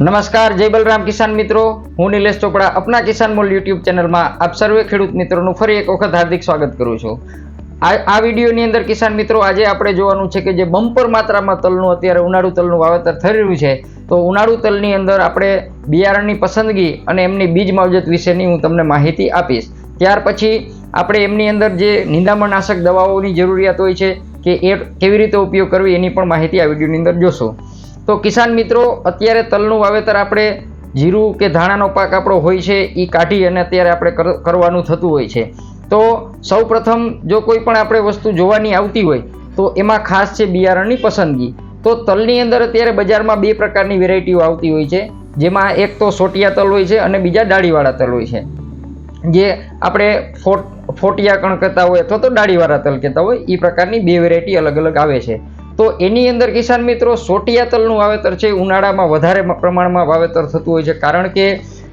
નમસ્કાર, જય બલરામ કિસાન મિત્રો. હું નિલેશ ચોપડા અપના કિસાન મોલ યુટ્યુબ ચેનલમાં આપ સર્વે ખેડૂત મિત્રોનું ફરી એક વખત હાર્દિક સ્વાગત કરું છું. આ વિડીયોની અંદર કિસાન મિત્રો, આજે આપણે જોવાનું છે કે જે બમ્પર માત્રામાં તલનું અત્યારે ઉનાળુ તલનું વાવેતર થઈ રહ્યું છે, તો ઉનાળુ તલની અંદર આપણે બિયારણની પસંદગી અને એમની બીજ માવજત વિશેની હું તમને માહિતી આપીશ. ત્યાર પછી આપણે એમની અંદર જે નિંદામણનાશક દવાઓની જરૂરિયાત હોય છે, કે એ કેવી રીતે ઉપયોગ કરવી એની પણ માહિતી આ વિડીયોની અંદર જોશું. તો કિસાન મિત્રો, અત્યારે તલનું વાવેતર આપણે જીરું કે ધાણાનો પાક આપણો હોય છે એ કાઢી અને અત્યારે આપણે કરવાનું થતું હોય છે. તો સૌ પ્રથમ જો કોઈ પણ આપણે વસ્તુ જોવાની આવતી હોય, તો એમાં ખાસ છે બિયારણની પસંદગી. તો તલની અંદર અત્યારે બજારમાં બે પ્રકારની વેરાયટીઓ આવતી હોય છે, જેમાં એક તો સોટિયા તલ હોય છે અને બીજા ડાળીવાળા તલ હોય છે. જે આપણે ફોટ, ફોટિયા કણ કહેતા હોય અથવા તો ડાળીવાળા તલ કહેતા હોય એ પ્રકારની બે વેરાયટી અલગ અલગ આવે છે. તો એની અંદર કિસાન મિત્રો સોટિયા તલનું વાવેતર છે, ઉનાળામાં વધારે પ્રમાણમાં વાવેતર થતું હોય છે, કારણ કે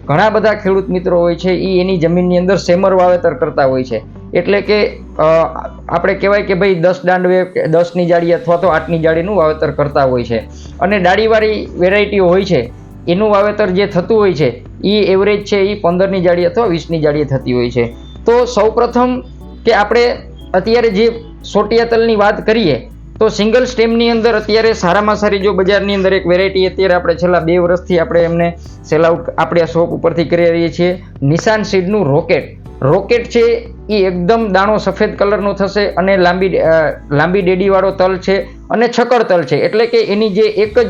ઘણા બધા ખેડૂત મિત્રો હોય છે એ એની જમીનની અંદર સેમર વાવેતર કરતા હોય છે. એટલે કે આપણે કહેવાય કે ભાઈ દસ દાંડવે, દસની જાળી અથવા તો આઠની જાળીનું વાવેતર કરતા હોય છે. અને ડાળીવાળી વેરાયટીઓ હોય છે, એનું વાવેતર જે થતું હોય છે એ એવરેજ છે એ પંદરની જાળી અથવા વીસની જાળીએ થતી હોય છે. તો સૌપ્રથમ કે આપણે અત્યારે જે સોટિયા તલની વાત કરીએ તો સિંગલ સ્ટેમની અંદર અત્યારે સારામાં સારી જો બજારની અંદર એક વેરાયટી અત્યારે આપણે છેલ્લા બે વર્ષથી આપણે એમને સેલ આઉટ આપણે આ શોપ ઉપરથી કરી રહીએ છીએ. નિશાન સીડનું રોકેટ રોકેટ છે એ એકદમ દાણો સફેદ કલરનો થશે અને લાંબી લાંબી ડેડીવાળો તલ છે અને છકડ તલ છે. એટલે કે એની જે એક જ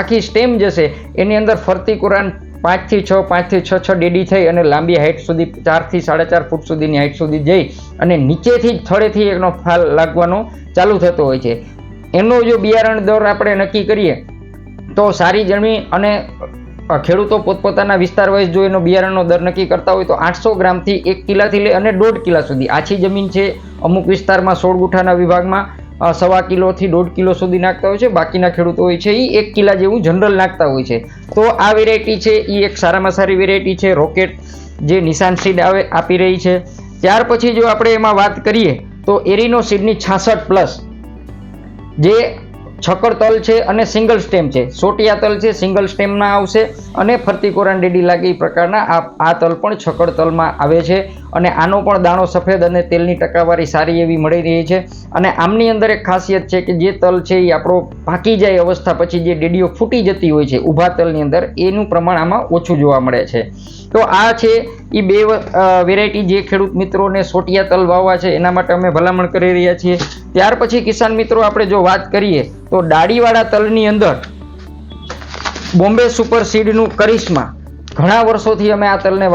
આખી સ્ટેમ જશે, એની અંદર ફરતી કુરાન પાંચથી છ પાંચથી છ છ ડેડી થઈ અને લાંબી હાઇટ સુધી ચારથી સાડા ચાર ફૂટ સુધીની હાઇટ સુધી જઈ અને નીચેથી થળેથી એનો ફાલ લાગવાનો ચાલુ થતો હોય છે. એનો જો બિયારણ દર આપણે નક્કી કરીએ, તો સારી જમીન અને ખેડૂતો પોતપોતાના વિસ્તાર વાઇઝ જો એનો બિયારણનો દર નક્કી કરતા હોય તો આઠસો ગ્રામથી એક કિલાથી લઈ અને દોઢ કિલા સુધી. આછી જમીન છે અમુક વિસ્તારમાં સોળ ગુઠાના વિભાગમાં સવા કિલોથી દોઢ કિલો સુધી નાખતા હોય છે. બાકીના ખેડૂતો હોય છે એ એક કિલા જેવું જનરલ નાખતા હોય છે. તો આ વેરાયટી છે એ એક સારામાં સારી વેરાયટી છે. રોકેટ જે નિશાન સીડ આવે, આપી રહી છે. ત્યાર પછી જો આપણે એમાં વાત કરીએ, તો એરિનો સીડની છાસઠ પ્લસ જે છકડ તલ છે અને સિંગલ સ્ટેમ છે. સોટિયા તલ છે સિંગલ સ્ટેમના આવશે અને ફરતી કોરાન ડેડી લાગે એ પ્રકારના આ તલ પણ છકડ તલમાં આવે છે. અને આનો પણ દાણો સફેદ અને તેલની ટકાવારી સારી એવી મળી રહી છે. અને આમની અંદર એક ખાસિયત છે કે જે તલ છે એ આપણો પાકી જાય અવસ્થા પછી જે ડેડીઓ ફૂટી જતી હોય છે ઊભા તલની અંદર, એનું પ્રમાણ આમાં ઓછું જોવા મળે છે. તો આ છે એ બે વેરાયટી જે ખેડૂત મિત્રોને સોટિયા તલ વાવવા છે એના માટે અમે ભલામણ કરી રહ્યા છીએ. ત્યાર પછી કિસાન મિત્રો આપણે જો વાત કરીએ તો ડાળીવાળા તલની અંદર બોમ્બે સુપર સીડનું કરિશ્મા ઘણા વર્ષોથી અમે આ તલને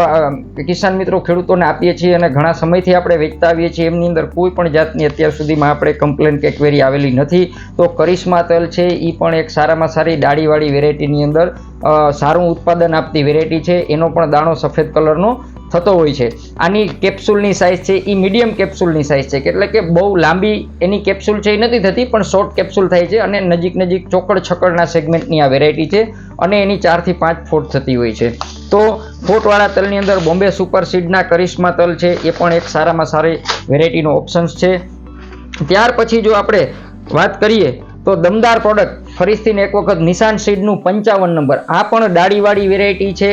કિસાન મિત્રો ખેડૂતોને આપીએ છીએ અને ઘણા સમયથી આપણે વેચતા આવીએ છીએ. એમની અંદર કોઈ પણ જાતની અત્યાર સુધીમાં આપણે કમ્પ્લેન કે ક્વેરી આવેલી નથી. તો કરિશ્મા તલ છે એ પણ એક સારામાં સારી ડાળીવાળી વેરાયટીની અંદર સારું ઉત્પાદન આપતી વેરાયટી છે. એનો પણ દાણો સફેદ કલરનો થતો હોય છે. આની કેપ્સ્યુલની સાઇઝ છે એ મીડિયમ કેપ્સ્યુલની સાઇઝ છે. એટલે કે બહુ લાંબી એની કેપ્સ્યુલ છે એ નથી થતી, પણ શોર્ટ કેપ્સ્યુલ થાય છે અને નજીક નજીક ચોકડ છકડના સેગમેન્ટની આ વેરાયટી છે અને એની ચારથી પાંચ ફૂટ થતી હોય છે. તો ફૂટવાળા તલની અંદર બોમ્બે સુપર સીડના કરિશ્મા તલ છે, એ પણ એક સારામાં સારી વેરાયટીનો ઓપ્શન્સ છે. ત્યાર પછી જો આપણે વાત કરીએ, તો દમદાર પ્રોડક્ટ ફરીથીને એક વખત નિશાન સીડનું પંચાવન નંબર આ પણ ડાળીવાળી વેરાયટી છે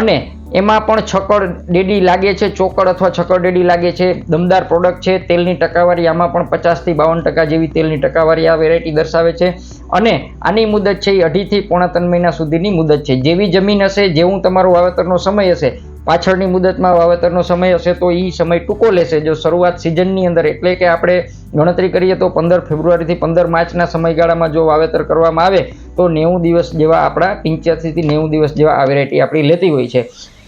અને એમાં પણ છકડ ડેડી લાગે છે, ચોકડ અથવા છકડ ડેડી લાગે છે, દમદાર પ્રોડક્ટ છે, તેલની ટકાવારી આમાં પણ પચાસથી બાવન ટકા જેવી તેલની ટકાવારી આ વેરાયટી દર્શાવે છે. અને આની મુદત છે એ અઢીથી પોણા ત્રણ મહિના સુધીની મુદત છે. જેવી જમીન હશે, જેવું તમારો વાવેતરનો સમય હશે, પાછળની મુદતમાં વાવેતરનો સમય હશે, તો એ સમય ટૂંકો લેશે. જો શરૂઆત સિઝનની અંદર એટલે કે આપણે ગણતરી કરીએ તો પંદર ફેબ્રુઆરીથી પંદર માર્ચના સમયગાળામાં જો વાવેતર કરવામાં આવે, તો નેવું દિવસ જેવા આપણા પંચ્યાસીથી નેવું દિવસ જેવા આ વેરાયટી આપણી લેતી હોય છે.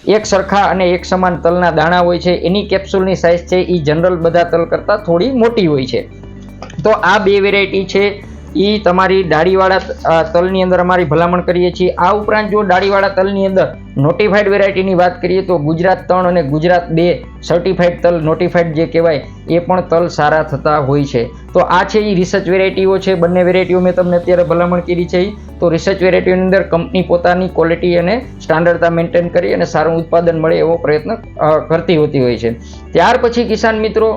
એક સરખા અને એક સમાન તલના દાણા હોય છે. એની કેપ્સ્યુલની સાઇઝ છે એ જનરલ બધા તલ કરતાં થોડી મોટી હોય છે. તો આ બે વેરાયટી છે. એ તમારી ડાળીવાળા તલની અંદર અમારી ભલામણ કરીએ છીએ. આ ઉપરાંત જો ડાળીવાળા તલની અંદર નોટિફાઈડ વેરાયટીની વાત કરીએ તો ગુજરાત ત્રણ અને ગુજરાત બે સર્ટિફાઈડ તલ નોટિફાઈડ જે કહેવાય, એ પણ તલ સારા થતા હોય છે. તો આ છે એ રિસર્ચ વેરાયટીઓ છે. બંને વેરાયટીઓ મેં તમને અત્યારે ભલામણ કરી છે તો રિસર્ચ વેરાયટીઓની અંદર કંપની પોતાની ક્વોલિટી અને સ્ટાન્ડર્ડતા મેન્ટેન કરી અને સારું ઉત્પાદન મળે એવો પ્રયત્ન કરતી હોતી હોય છે. ત્યાર પછી કિસાન મિત્રો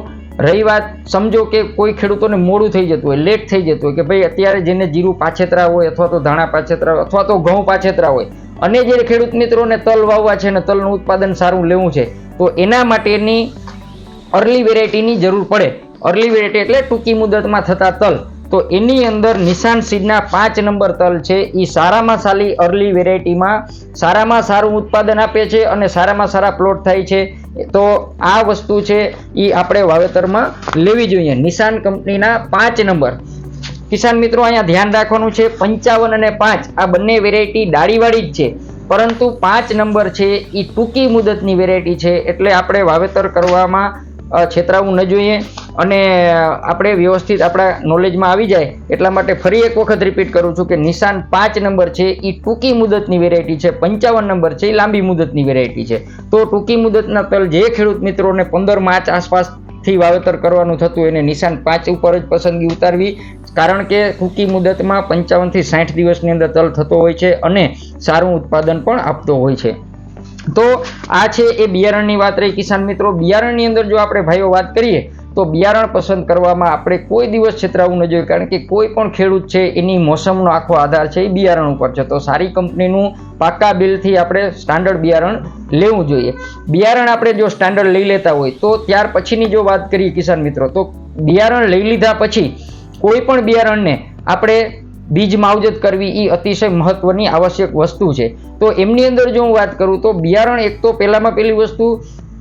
રહી વાત સમજો કે કોઈ ખેડૂતોને મોડું થઈ જતું હોય લેટ થઈ જતું હોય કે ભાઈ અત્યારે જેને જીરું પાછેતરા હોય અથવા તો ધાણા પાછેતરા હોય અથવા તો ઘઉં પાછેતરા હોય અને જે ખેડૂત મિત્રોને તલ વાવવા છે અને તલનું ઉત્પાદન સારું લેવું છે, તો એના માટેની અર્લી વેરાયટીની જરૂર પડે. અર્લી વેરાયટી એટલે ટૂંકી મુદતમાં થતા તલ. તો એની અંદર નિશાન સીડના પાંચ નંબર તલ છે એ સારામાં સારી અર્લી વેરાયટીમાં સારામાં સારું ઉત્પાદન આપે છે અને સારામાં સારા પ્લોટ થાય છે. તો આ વસ્તુ છે એ આપણે વાવેતરમાં લેવી જોઈએ. નિશાન કંપનીના પાંચ નંબર. કિસાન મિત્રો, અહીંયા ધ્યાન રાખવાનું છે, પંચાવન અને પાંચ, આ બંને વેરાયટી ડાળીવાળી જ છે. પરંતુ પાંચ નંબર છે એ ટૂંકી મુદતની વેરાયટી છે, એટલે આપણે વાવેતર કરવામાં છેતરાવું ન જોઈએ અને આપણે વ્યવસ્થિત આપણા નોલેજમાં આવી જાય એટલા માટે ફરી એક વખત રિપીટ કરું છું કે નિશાન પાંચ નંબર છે એ ટૂંકી મુદતની વેરાયટી છે, પંચાવન નંબર છે એ લાંબી મુદતની વેરાયટી છે. તો ટૂંકી મુદતના તલ જે ખેડૂત મિત્રોને પંદર માર્ચ આસપાસથી વાવેતર કરવાનું થતું એને નિશાન પાંચ ઉપર જ પસંદગી ઉતારવી. કારણ કે ટૂંકી મુદતમાં પંચાવનથી સાઠ દિવસની અંદર તલ થતો હોય છે અને સારું ઉત્પાદન પણ આપતો હોય છે. તો આ છે એ બિયારણની વાત રહી, કિસાન મિત્રો. બિયારણની અંદર જો આપણે ભાઈઓ વાત કરીએ, તો બિયારણ પસંદ કરવામાં આપણે કોઈ દિવસ છેતરાવું ન જોઈએ, કારણ કે કોઈ પણ ખેડૂત છે, એની મોસમનો આખો આધાર છે એ બિયારણ ઉપર છે. તો સારી કંપનીનું પાકા બિલથી આપણે સ્ટાન્ડર્ડ બિયારણ લેવું જોઈએ. બિયારણ આપણે જો સ્ટાન્ડર્ડ લઈ લેતા હોય, તો ત્યાર પછીની જો વાત કરીએ કિસાન મિત્રો, તો બિયારણ લઈ લીધા પછી કોઈ પણ બિયારણને આપણે બીજ માવજત કરવી એ અતિશય મહત્વની આવશ્યક વસ્તુ છે. તો એમની અંદર જો હું વાત કરું તો બિયારણ એક તો પહેલામાં પહેલી વસ્તુ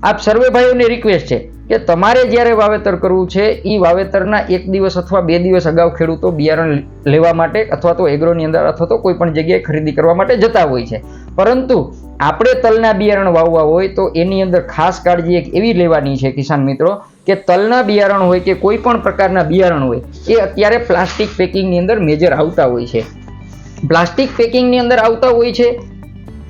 આપ સર્વે ભાઈઓને રિક્વેસ્ટ છે કે તમારે જ્યારે વાવેતર કરવું છે એ વાવેતરના એક દિવસ અથવા બે દિવસ અગાઉ ખેડૂતો બિયારણ લેવા માટે અથવા તો એગ્રોની અંદર અથવા તો કોઈ પણ જગ્યાએ ખરીદી કરવા માટે જતા હોય છે. પરંતુ આપણે તલના બિયારણ વાવવા હોય તો એની અંદર ખાસ કાળજી એક એવી લેવાની છે, કિસાન મિત્રો, કે તલના બિયારણ હોય કે કોઈ પણ પ્રકારના બિયારણ હોય, એ અત્યારે પ્લાસ્ટિક પેકિંગની અંદર મેજર આવતા હોય છે. પ્લાસ્ટિક પેકિંગની અંદર આવતા હોય છે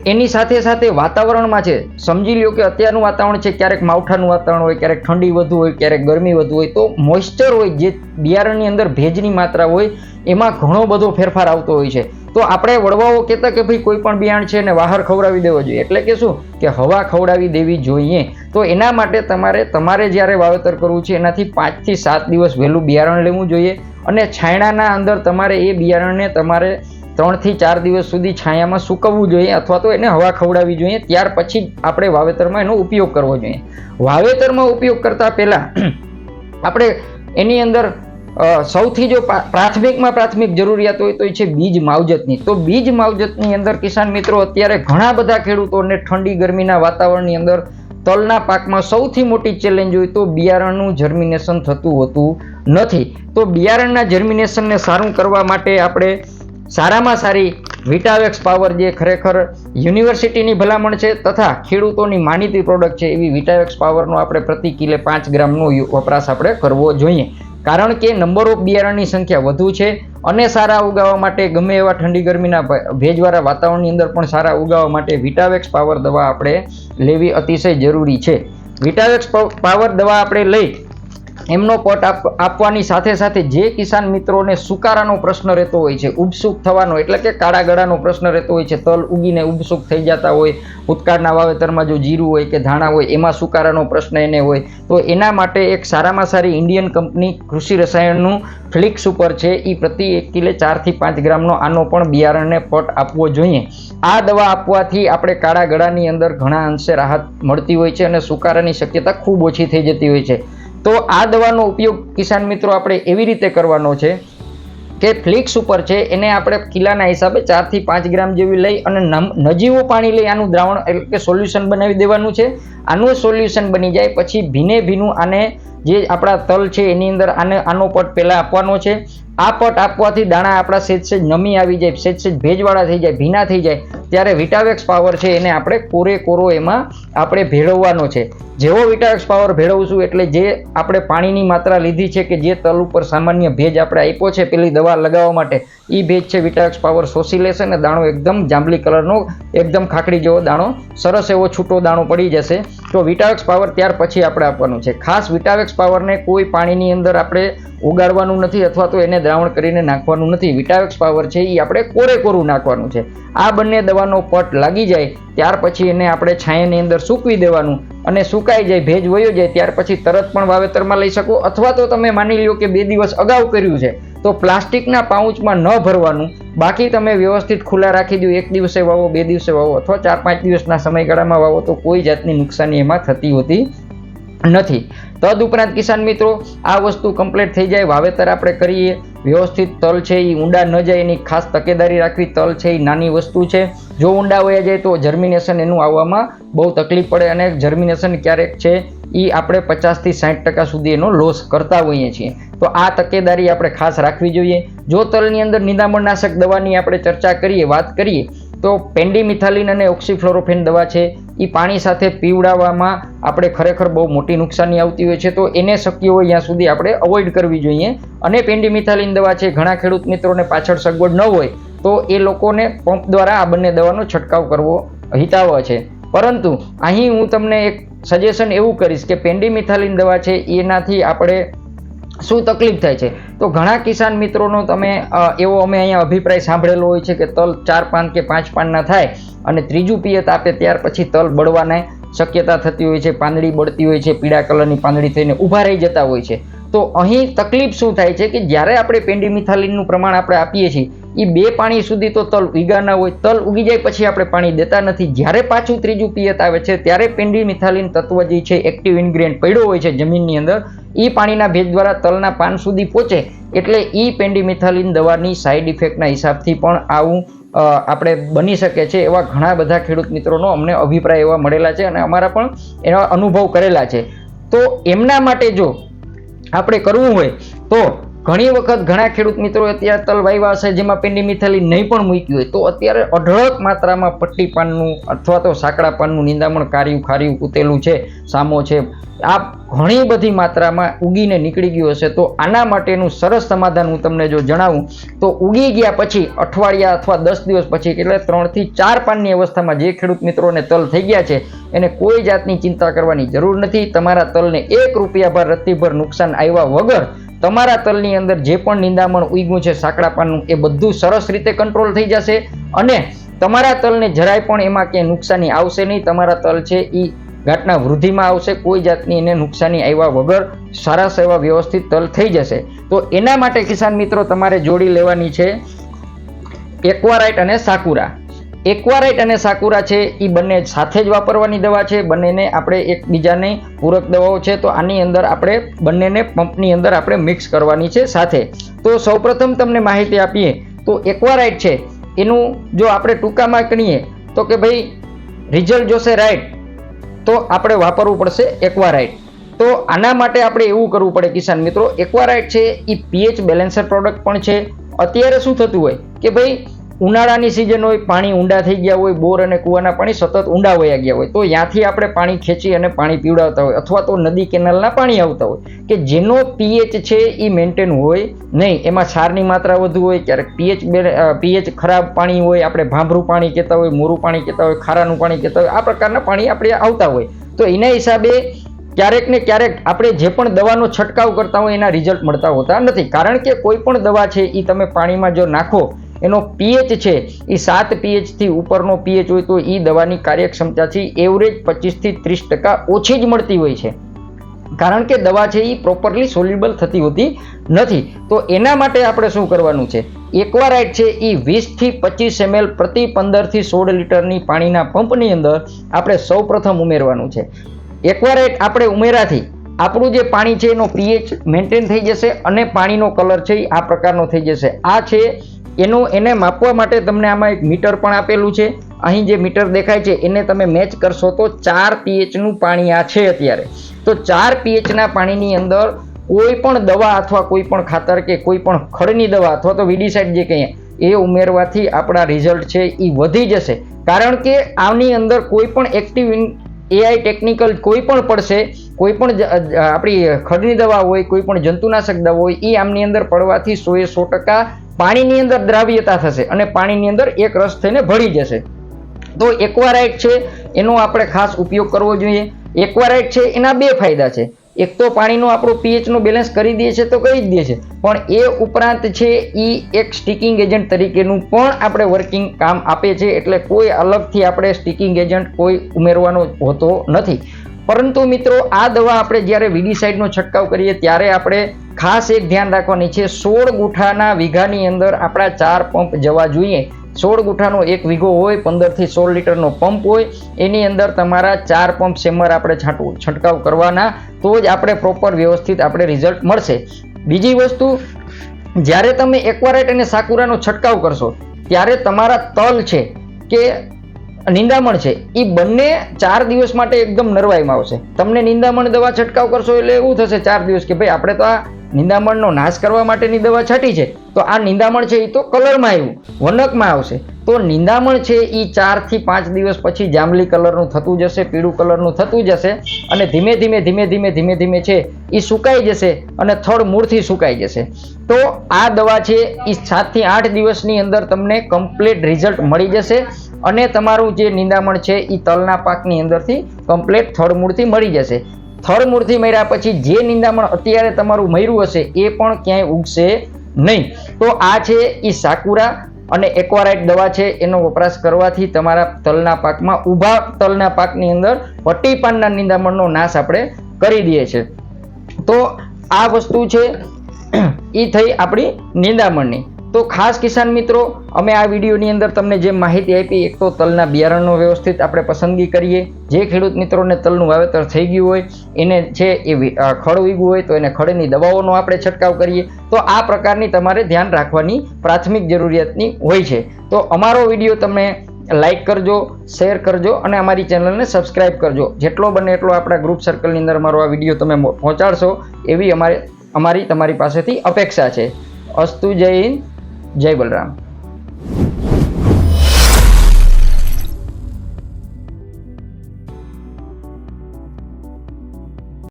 એની સાથે સાથે વાતાવરણમાં છે, સમજી લ્યો કે અત્યારનું વાતાવરણ છે, ક્યારેક માવઠાનું વાતાવરણ હોય, ક્યારેક ઠંડી વધુ હોય, ક્યારેક ગરમી વધુ હોય, તો મોઇસ્ચર હોય, જે બિયારણની અંદર ભેજની માત્રા હોય, એમાં ઘણો બધો ફેરફાર આવતો હોય છે. તો આપણે વડવાઓ કહેતા કે ભાઈ કોઈ પણ બિયારણ છે એને બહાર ખવડાવી દેવો જોઈએ. એટલે કે શું? કે હવા ખવડાવી દેવી જોઈએ. તો એના માટે તમારે તમારે જ્યારે વાવેતર કરવું છે, એનાથી પાંચથી સાત દિવસ વહેલું બિયારણ લેવું જોઈએ. અને છાયણાના અંદર તમારે એ બિયારણને તમારે ત્રણથી ચાર દિવસ સુધી છાયામાં સૂકવવું જોઈએ અથવા તો એને હવા ખવડાવવી જોઈએ. ત્યાર પછી આપણે વાવેતરમાં એનો ઉપયોગ કરવો જોઈએ. વાવેતરમાં ઉપયોગ કરતાં પહેલાં આપણે એની અંદર સૌથી જો પ્રાથમિકમાં પ્રાથમિક જરૂરિયાત હોય તો એ છે બીજ માવજતની. તો બીજ માવજતની અંદર કિસાન મિત્રો અત્યારે ઘણા બધા ખેડૂતોને ઠંડી ગરમીના વાતાવરણની અંદર તલના પાકમાં સૌથી મોટી ચેલેન્જ હોય તો બિયારણનું જર્મિનેશન થતું હોતું નથી. તો બિયારણના જર્મિનેશનને સારું કરવા માટે આપણે સારામાં સારી વિટાવેક્સ પાવર જે ખરેખર યુનિવર્સિટીની ભલામણ છે તથા ખેડૂતોની માનીતી પ્રોડક્ટ છે એવી વિટાવેક્સ પાવરનો આપણે પ્રતિ કિલે પાંચ ગ્રામનો વપરાશ આપણે કરવો જોઈએ. કારણ કે નંબર ઓફ બિયારણની સંખ્યા વધુ છે અને સારા ઉગાવવા માટે ગમે એવા ઠંડી ગરમીના ભેજવાળા વાતાવરણની અંદર પણ સારા ઉગાવવા માટે વિટાવેક્સ પાવર દવા આપણે લેવી અતિશય જરૂરી છે. વિટાવેક્સ પાવર દવા આપણે લઈ એમનો પટ આપ- આપવાની સાથે સાથે જે કિસાન મિત્રોને સુકારાનો પ્રશ્ન રહેતો હોય છે ઉબસુક થવાનો, એટલે કે કાળા ગળાનો પ્રશ્ન રહેતો હોય છે, તલ ઉગીને ઉબસુક થઈ જતા હોય, ભૂતકાળના વાવેતરમાં જો જીરું હોય કે ધાણા હોય, એમાં સુકારાનો પ્રશ્ન એને હોય, તો એના માટે એક સારામાં સારી ઇન્ડિયન કંપની કૃષિ રસાયણનું ફ્લિક્સ ઉપર છે એ પ્રતિ એક કિલે ચારથી પાંચ ગ્રામનો આનો પણ બિયારણને પટ આપવો જોઈએ. આ દવા આપવાથી આપણે કાળા ગળાની અંદર ઘણા અંશે રાહત મળતી હોય છે અને સુકારાની શક્યતા ખૂબ ઓછી થઈ જતી હોય છે. તો આ દવાનો ઉપયોગ કિસાન મિત્રો આપણે એવી રીતે કરવાનો છે કે ફ્લિક્સ ઉપર છે એને આપણે કિલ્લાના હિસાબે ચારથી પાંચ ગ્રામ જેવી લઈ અને નજીવું પાણી લઈ આનું દ્રાવણ એટલે કે સોલ્યુશન બનાવી દેવાનું છે. આનું સોલ્યુશન બની જાય પછી ભીને ભીનું આને જે આપણા તલ છે એની અંદર આને આનો પટ પહેલાં આપવાનો છે. આ પટ આપવાથી દાણા આપણા સેજ સેજ નમી આવી જાય, સેજ સેજ ભેજવાળા થઈ જાય, ભીના થઈ જાય. ત્યારે વિટાવેક્સ પાવર છે એને આપણે કોરો એમાં આપણે ભેળવવાનો છે. જેવો વિટાવેક્સ પાવર ભેળવશું એટલે જે આપણે પાણીની માત્રા લીધી છે કે જે તલ ઉપર સામાન્ય ભેજ આપણે આપ્યો છે પેલી દવા લગાવવા માટે એ ભેજ છે વિટાવેક્સ પાવર શોષી લેશે અને દાણો એકદમ જાંબલી કલરનો, એકદમ ખાખડી જેવો દાણો, સરસ એવો છૂટો દાણો પડી જશે. તો વિટાવેક્સ પાવર ત્યાર પછી આપણે આપવાનું છે. ખાસ વિટાવેક્સ પાવરને કોઈ પાણીની અંદર આપણે ઉગાડવાનું નથી અથવા તો એને દ્રાવણ કરીને નાખવાનું નથી. વિટાવેક્સ પાવર છે એ આપણે કોરે કોરું નાખવાનું છે. આ બંને દવાનો પટ લાગી જાય ત્યાર પછી એને આપણે છાયાની અંદર સૂકવી દેવાનું અને સુકાઈ જાય, ભેજ વયો જાય ત્યાર પછી તરત પણ વાવેતરમાં લઈ શકો અથવા તો તમે માની લ્યો કે બે દિવસ અગાઉ કર્યું છે. તો પ્લાસ્ટિકના પાઉચમાં ન ભરવાનું. બાકી તમે વ્યવસ્થિત ખુલ્લા રાખી દો. એક દિવસે વાવો, બે દિવસે વાવો અથવા ચાર, પાંચ દિવસના સમયગાળામાં વાવો તો કોઈ જાતની નુકસાની એમાં થતી હોતી નથી. તદ ઉપરાંત, કિસાન મિત્રો, આ વસ્તુ કમ્પ્લીટ થઈ જાય. વાવેતર આપણે કરીએ. વ્યવસ્થિત તલ છે એ ઊંડા ન જાય, એની ખાસ તકેદારી રાખવી તલ છે એ નાની વસ્તુ છે. જો ઊંડા વયા જાય તો જર્મિનેશન એનું આવવામાં બહુ તકલીફ પડે અને જર્મિનેશન ક્યારેક છે એ આપણે પચાસથી સાઠ ટકા સુધી એનો લોસ કરતા હોઈએ છીએ. તો આ તકેદારી આપણે ખાસ રાખવી જોઈએ. જો તલની અંદર નિદામણનાશક દવાની આપણે ચર્ચા કરીએ, વાત કરીએ, તો પેન્ડીમિથાલિન અને ઓક્સિફ્લોરોફેન દવા છે. એ પાણી સાથે પીવડાવવામાં આપણે ખરેખર બહુ મોટી નુકસાની આવતી હોય છે. તો એને શક્ય હોય ત્યાં સુધી આપણે અવોઇડ કરવી જોઈએ. અને પેન્ડીમિથાલિન દવા છે, ઘણા ખેડૂત મિત્રોને પાછળ સગવડ ન હોય, તો એ લોકોને પંપ દ્વારા આ બંને દવાનો છંટકાવ કરવો હિતાવહ છે. પરંતુ અહીં હું તમને એક સજેશન એવું કરીશ કે પેન્ડીમિથાલિન દવા છે, એનાથી આપણે શું તકલીફ થાય છે? તો ઘણા કિસાન મિત્રોનો તમે એવો અમે અહીંયા અભિપ્રાય સાંભળેલો હોય છે કે તલ ચાર પાન કે પાંચ પાનના થાય અને ત્રીજું પિયત આપે ત્યાર પછી તલ બળવાને શક્યતા થતી હોય છે, પાંદડી બળતી હોય છે, પીળા કલરની પાંદડી થઈને ઊભા રહી જતા હોય છે. તો અહીં તકલીફ શું થાય છે કે જ્યારે આપણે પેન્ડીમિથાલિનનું પ્રમાણ આપણે આપીએ છીએ એ બે પાણી સુધી તો તલ ઉગાના હોય, તલ ઉગી જાય પછી આપણે પાણી દેતા નથી. જ્યારે પાછું ત્રીજું પિયત આવે છે, ત્યારે પેન્ડીમિથાલિન તત્વ જે છે એક્ટિવ ઇન્ગ્રેડિયન્ટ પડ્યો હોય છે જમીનની અંદર એ પાણીના ભેજ દ્વારા તલના પાન સુધી પહોંચે. એટલે એ પેન્ડીમિથાલિન દવાની સાઈડ ઇફેક્ટના હિસાબથી પણ આવું આપણે બની શકે છે એવા ઘણા બધા ખેડૂત મિત્રોનો અમને અભિપ્રાય એવા મળેલા છે અને અમારા પણ એવા અનુભવ કરેલા છે. તો એમના માટે જો આપણે કરવું હોય, તો ઘણી વખત ઘણા ખેડૂત મિત્રો અત્યારે તલ વાવ્યા હશે જેમાં પેન્ડી મિથેલી નહીં પણ મૂક્યું હોય, તો અત્યારે અઢળક માત્રામાં પટ્ટી પાનનું અથવા તો સાંકડા પાનનું નિંદામણ કાર્યું ખાર્યું કૂતેલું છે, સામો છે. આ ઘણી બધી માત્રામાં ઉગીને નીકળી ગયું હશે, તો આના માટેનું સરસ સમાધાન હું તમને જો જણાવું, તો ઉગી ગયા પછી અઠવાડિયા અથવા દસ દિવસ પછી, એટલે ત્રણથી ચાર પાનની અવસ્થામાં જે ખેડૂત મિત્રોને તલ થઈ ગયા છે, એને કોઈ જાતની ચિંતા કરવાની જરૂર નથી. તમારા તલને એક રૂપિયા ભાર રત્તીભર નુકસાન આવ્યા વગર તમારા તલની અંદર જે પણ નિંદામણ ઉગ્યું છે સાંકડા પાનનું એ બધું સરસ રીતે કંટ્રોલ થઈ જશે અને તમારા તલને જરાય પણ એમાં ક્યાંય નુકસાની આવશે નહીં. તમારા તલ છે એ ઘાટના વૃદ્ધિમાં આવશે. કોઈ જાતની એને નુકસાની આવ્યા વગર સારા સેવા વ્યવસ્થિત તલ થઈ જશે. તો એના માટે કિસાન મિત્રો, તમારે જોડી લેવાની છે એક્વારાઇટ અને સાકુરા. એક્વારાઇટ અને સાકુરા છે એ બંને સાથે જ વાપરવાની દવા છે. બંનેને આપણે એકબીજાને પૂરક દવાઓ છે, તો આની અંદર આપણે બંનેને પંપની અંદર આપણે મિક્સ કરવાની છે સાથે. તો સૌપ્રથમ તમને માહિતી આપીએ, તો એક્વારાઇટ છે, એનું જો આપણે ટૂંકામાં ગણીએ તો કે ભાઈ, રિઝલ્ટ જોશે રાઈટ, તો આપણે વાપરવું પડશે એક્વારાઇટ. તો આના માટે આપણે એવું કરવું પડે કિસાન મિત્રો, એક્વારાઇટ છે એ પીએચ બેલેન્સર પ્રોડક્ટ પણ છે. અત્યારે શું થતું હોય, કે ભાઈ ઉનાળાની સિઝન હોય, પાણી ઊંડા થઈ ગયા હોય, બોર અને કૂવાના પાણી સતત ઊંડા વયા ગયા હોય, તો ત્યાંથી આપણે પાણી ખેંચી અને પાણી પીવડાવતા હોય, અથવા તો નદી કેનાલના પાણી આવતા હોય, કે જેનો પીએચ છે એ મેન્ટેન હોય નહીં. એમાં ક્ષારની માત્રા વધુ હોય, ક્યારેક પીએચ પીએચ ખરાબ પાણી હોય, આપણે ભાંભરું પાણી કહેતા હોય, મોરું પાણી કહેતા હોય, ખારાનું પાણી કહેતા હોય, આ પ્રકારના પાણી આપણે આવતા હોય. તો એના હિસાબે ક્યારેક ને ક્યારેક આપણે જે પણ દવાનો છંટકાવ કરતા હોય, એના રિઝલ્ટ મળતા હોતા નથી. કારણ કે કોઈ પણ દવા છે એ તમે પાણીમાં જો નાખો એનો પીએચ છે એ સાત પીએચથી ઉપરનો પીએચ હોય તો એ દવાની કાર્યક્ષમતાથી એવરેજ પચીસથી ત્રીસ ટકા ઓછી જ મળતી હોય છે. કારણ કે દવા છે એ પ્રોપરલી સોલ્યુબલ થતી હોતી નથી. તો એના માટે આપણે શું કરવાનું છે? એક્વારાઇટ છે એ વીસથી પચીસ એમએલ પ્રતિ પંદરથી સોળ લીટરની પાણીના પંપની અંદર આપણે સૌ પ્રથમ ઉમેરવાનું છે. એક્વારાઇટ આપણે ઉમેરાથી આપણું જે પાણી છે એનો પીએચ મેન્ટેન થઈ જશે અને પાણીનો કલર છે એ આ પ્રકારનો થઈ જશે. આ છે એનું એને માપવા માટે તમને આમાં એક મીટર પણ આપેલું છે. અહીં જે મીટર દેખાય છે, એને તમે મેચ કરશો તો ચાર પીએચનું પાણી આ છે અત્યારે. તો ચાર પીએચના પાણીની અંદર કોઈ પણ દવા અથવા કોઈ પણ ખાતર કે કોઈ પણ ખડની દવા અથવા તો વિડીસાઇડ જે કહીએ એ ઉમેરવાથી આપણા રિઝલ્ટ છે એ વધી જશે. કારણ કે આની અંદર કોઈ પણ એક્ટિવ એઆઈ ટેકનિકલ કોઈ પણ પડશે, કોઈ પણ આપણી ખડની દવા હોય, કોઈ પણ જંતુનાશક દવા હોય એ આમની અંદર પડવાથી સો એ સો ટકા પાણીની અંદર દ્રાવ્યતા થશે અને પાણીની અંદર એક રસ થઈને ભળી જશે. તો એક્વારાઇટ છે, એનો આપણે ખાસ ઉપયોગ કરવો જોઈએ. એક્વારાઇટ છે, એના બે ફાયદા છે. એક તો પાણીનો આપણો પીએચનું બેલેન્સ કરી દે છે તો કરી જ દે છે. પણ એ ઉપરાંત છે એ એક સ્ટીકિંગ એજન્ટ તરીકેનું પણ આપણે વર્કિંગ કામ આપે છે. એટલે કોઈ અલગથી આપણે સ્ટીકિંગ એજન્ટ કોઈ ઉમેરવાનો હોતો નથી. પરંતુ મિત્રો, આ દવા આપણે જ્યારે વીડીસાઇડનો છંટકાવ કરીએ, ત્યારે આપણે ખાસ એક ધ્યાન રાખવાની છે, સોળ ગુઠાના વીઘાની અંદર આપણા ચાર પંપ જવા જોઈએ. સોળ ગુઠાનો એક વીઘો હોય, પંદરથી સોળ લીટરનો પંપ હોય, એની અંદર તમારા ચાર પંપ સેમર આપણે છાંટવું છંટકાવ કરવાના, તો જ આપણે પ્રોપર વ્યવસ્થિત આપણે રિઝલ્ટ મળશે. બીજી વસ્તુ, જ્યારે તમે એક્વારાઇટ અને સાકુરાનો છંટકાવ કરશો, ત્યારે તમારા તલ છે કે નિંદામણ છે. એ બંને ચાર દિવસ માટે એકદમ નરવાઈમાં આવશે. તમને નિંદામણ દવા છંટકાવ કરશો એટલે એવું થશે ચાર દિવસ કે ભાઈ આપણે તો આ નિંદામણનો નાશ કરવા માટેની દવા છાંટી છે. તો આ નિંદામણ છે એ તો કલરમાં આવ્યું. વનકમાં આવશે. તો નિંદામણ છે એ ચારથી પાંચ દિવસ પછી જાંબલી કલરનું થતું જશે, પીળું કલરનું થતું જશે અને ધીમે ધીમે ધીમે ધીમે ધીમે ધીમે છે એ સુકાઈ જશે અને થડ મૂળથી સુકાઈ જશે. તો આ દવા છે એ સાતથી આઠ દિવસની અંદર તમને કમ્પ્લીટ રિઝલ્ટ મળી જશે. અને તમારું જે નિંદામણ છે એ તલના પાકની અંદરથી કમ્પ્લેટ થડ મૂળથી મળી જશે. થડ મૂળથી મર્યા પછી જે નિંદામણ અત્યારે તમારું મર્યું હશે એ પણ ક્યાંય ઉગશે નહીં. તો આ છે એ સાકુરા અને એક્વારાઇટ દવા છે, એનો વપરાશ કરવાથી તમારા તલના પાકમાં ઊભા તલના પાકની અંદર પટ્ટી પાનના નિંદામણનો નાશ આપણે કરી દઈએ છીએ. તો આ વસ્તુ છે એ થઈ આપણી નિંદામણની. તો ખાસ કિસાન મિત્રો, અમે આ વિડીયોની અંદર તમને જે માહિતી આપી, એક તો તલના બિયારણનો વ્યવસ્થિત આપણે પસંદગી કરીએ. જે ખેડૂત મિત્રોને તલનું વાવેતર થઈ ગયું હોય, એને છે એ ખડ ઉગ્યું હોય તો એને ખડની દવાઓનો આપણે છંટકાવ કરીએ. તો આ પ્રકારની તમારે ધ્યાન રાખવાની પ્રાથમિક જરૂરિયાતની હોય છે. તો અમારો વીડિયો તમે લાઈક કરજો, શેર કરજો અને અમારી ચેનલને સબસ્ક્રાઇબ કરજો. જેટલો બને એટલો આપણા ગ્રુપ સર્કલની અંદર અમારો આ વીડિયો તમે પહોંચાડશો, એવી અમારે, અમારી તમારી પાસેથી અપેક્ષા છે. અસ્તુ જય હિન્દ. જય બલરામ.